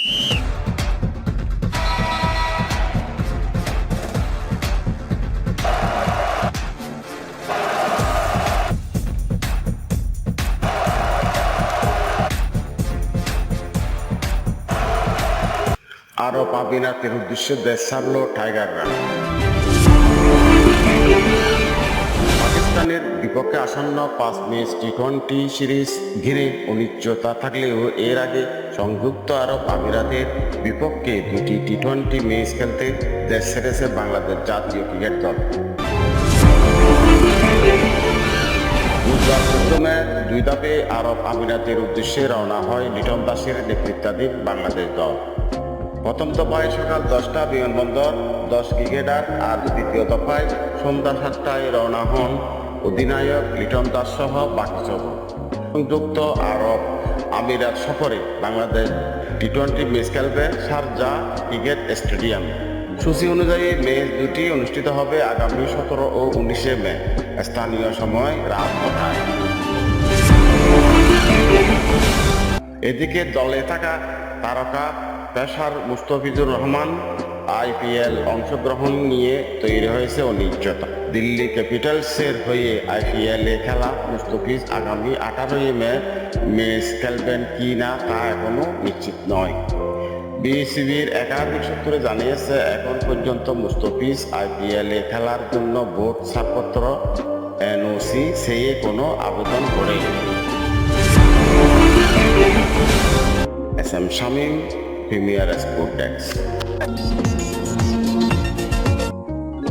আরব আমিরাতের উদ্দেশ্যে দেশ ছাড়ল টাইগাররা পাকিস্তানের বিপক্ষে আসন্ন পাঁচ ম্যাচ টি টোয়েন্টি সিরিজ ঘিরে অনিশ্চয়তা থাকলেও এর আগে সংযুক্ত আরব আমিরাতের বিপক্ষে দুটি টি টোয়েন্টি ম্যাচ খেলতে দেশ ছেড়েছে বাংলাদেশ জাতীয় ক্রিকেট দল। বুধবার দুই ধাপে আরব আমিরাতের উদ্দেশ্যে রওনা হয় লিটন দাসের নেতৃত্বাধীন বাংলাদেশ দল। প্রথম দফায় সকাল দশটা বিমানবন্দর, দশ ক্রিকেটার আর দ্বিতীয় দফায় সন্ধ্যা সাতটায় রওনা হন অধিনায়ক লিটন দাস সহ বাকি সংযুক্ত আরব আমিরাত সফরে বাংলাদেশ টি টোয়েন্টি ম্যাচ খেলবে শারজা ক্রিকেট স্টেডিয়াম। সূচি অনুযায়ী ম্যাচ দুটি অনুষ্ঠিত হবে আগামী সতেরো ও উনিশে মে, স্থানীয় সময় রাত নটায়। এদিকে দলে থাকা তারকা পেশার মুস্তফিজুর রহমান আইপিএল অংশগ্রহণ নিয়ে তৈরি হয়েছে অনিশ্চয়তা। দিল্লি ক্যাপিটালসের হয়ে আইপিএল খেলা মুস্তফিজ আগামী আঠারোই মে ম্যাচ খেলবেন কি না তা এখনও নিশ্চিত নয়। বিসিবির একাধিক সূত্রে জানিয়েছে, এখন পর্যন্ত মুস্তফিজ আইপিএল খেলার জন্য বোর্ড ছাড়পত্র এনওসি সেই কোনো আবেদন করেনি। S M Shamim Premier as Cortex.